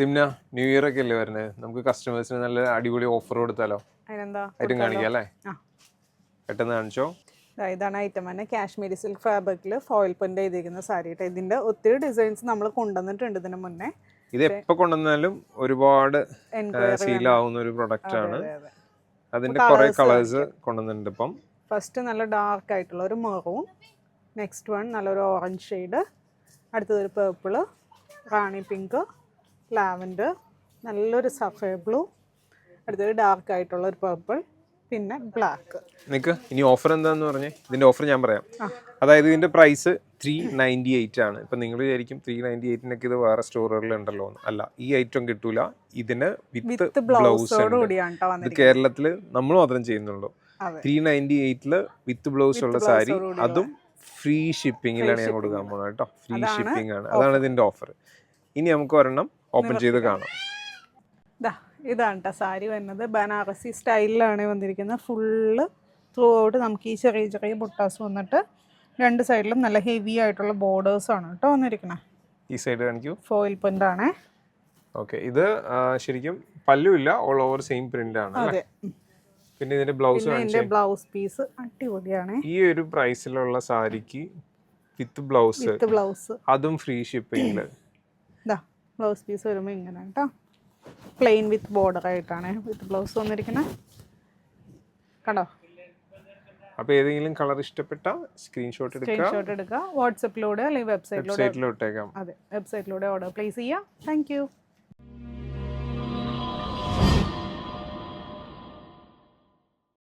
Simna new year ഒക്കെ അല്ലേ വരുന്നത്? നമുക്ക് കസ്റ്റമേഴ്സിന് നല്ല അടിപൊളി ഓഫർ കൊടുത്താലോ? ഐറ്റം കാണിക്കാം അല്ലേ പെട്ടെന്ന് കാണിച്ചോ. ഇതാണ് ഐറ്റം തന്നെ. കാശ്മീരി സിൽക്ക് ഫാബ്രിക്കിൽ ഫോയിൽ പ്രിന്റ് ചെയ്തിരിക്കുന്ന സാരി കേട്ടോ ഇതിന്റെ ഒത്തിരി ഡിസൈൻസ് നമ്മൾ കൊണ്ടുവന്നിട്ടുണ്ട് ഇതിന് മുന്നേ. ഇത് എപ്പോ കൊണ്ടുവന്നാലും ഒരുപാട് ആവുന്ന ഒരു പ്രൊഡക്റ്റ് ആണ്. അതിന്റെ കുറെ കളേഴ്സ് കൊണ്ടുവന്നിട്ടുണ്ട് ഇപ്പം. ഫസ്റ്റ് നല്ല ഡാർക്ക് ആയിട്ടുള്ള ഒരു മെറൂൺ നെക്സ്റ്റ് വൺ നല്ലൊരു ഓറഞ്ച് ഷെയ്ഡ് അടുത്തതൊരു പേർപ്പിൾ റാണി പിങ്ക് ലാവൻഡർ നല്ലൊരു സഫേ ബ്ലൂ അടുത്തൊരു ഡാർക്ക് ആയിട്ടുള്ള ഒരു പേർപ്പിൾ പിന്നെ ബ്ലാക്ക് നിക്ക് ഇനി ഓഫർ എന്താന്ന് പറഞ്ഞേ? ഇതിന്റെ ഓഫർ ഞാൻ പറയാം. അതായത് ഇതിന്റെ പ്രൈസ് ത്രീ നയന്റി എയ്റ്റ് ആണ്. ഇപ്പം നിങ്ങൾ വിചാരിക്കും ത്രീ നയന്റി എയ്റ്റിനൊക്കെ ഇത് വേറെ സ്റ്റോറുകളിൽ ഉണ്ടല്ലോ അല്ല ഈ ഐറ്റം കിട്ടൂല. ഇതിന് വിത്ത് ബ്ലൗസ് ഇത് കേരളത്തിൽ നമ്മൾ മാത്രം ചെയ്യുന്നുള്ളൂ. ത്രീ നയന്റി എയ്റ്റിൽ വിത്ത് ബ്ലൗസ് ഉള്ള സാരി അതും ഫ്രീ ഷിപ്പിങ്ങിലാണ് ഞാൻ കൊടുക്കാൻ പോകുന്നത് കേട്ടോ ഫ്രീ ഷിപ്പിംഗ് ആണ്. അതാണ് ഇതിന്റെ ഓഫർ ഇനി നമുക്ക് ഒരെണ്ണം ഓപ്പൺ ചെയ്ത് കാണാം. ഇതാണ് കേട്ടോ സാരി വരുന്നത്. ബനാറസി സ്റ്റൈലിലാണ് വന്നിരിക്കുന്നത്. ഫുള്ള് ത്രൂ ഔട്ട് നമുക്ക് ഈ ചെറിയ ചെറിയ ബുട്ടാസ് വന്നിട്ട് രണ്ട് സൈഡിലും നല്ല ഹെവി ആയിട്ടുള്ള ബോർഡേഴ്സ് ആണ് കേട്ടോ വന്നിരിക്കുന്നത് ഈ സൈഡ് കാണിക്കൂ. ഫോയിൽ പ്രിന്റ് ആണ്. ഓക്കെ ഇത് ശരിക്കും ശരിക്കും പല്ലുമില്ല ഓൾ ഓവർ സെയിം പ്രിന്റ് ആണ് അതെ. പിന്നെ ഇതിന്റെ ബ്ലൗസ് ആണ് ഇതിന്റെ ബ്ലൗസ് പീസ് അടിപൊളിയാണ്. ഈ ഒരു പ്രൈസിലുള്ള സാരിക്ക് വിത്ത് ബ്ലൗസ് വിത്ത് ബ്ലൗസ് അതും ഫ്രീ ഷിപ്പിംഗ് ഇതാ ബ്ലൗസ് പീസ് വരുമ്പോൾ ഇങ്ങനെ കേട്ടോ പ്ലെയിൻ വിത്ത് ബോർഡർ ആയിട്ടാണ് വിത്ത് ബ്ലൗസ് വന്നിരിക്കുന്നത് കണ്ടോ? അപ്പോൾ ഏതെങ്കിലും കളർ ഇഷ്ടപ്പെട്ട സ്ക്രീൻഷോട്ട് എടുക്കുക സ്ക്രീൻഷോട്ട് എടുക്കുക വാട്സപ്പിലൂടെ അല്ലെങ്കിൽ വെബ്സൈറ്റിലൂടെ വെബ്സൈറ്റിൽ ഇട്ടേക്കാം. അതെ വെബ്സൈറ്റിലൂടെ ഓർഡർ പ്ലേസ് ചെയ്യാം. Thank you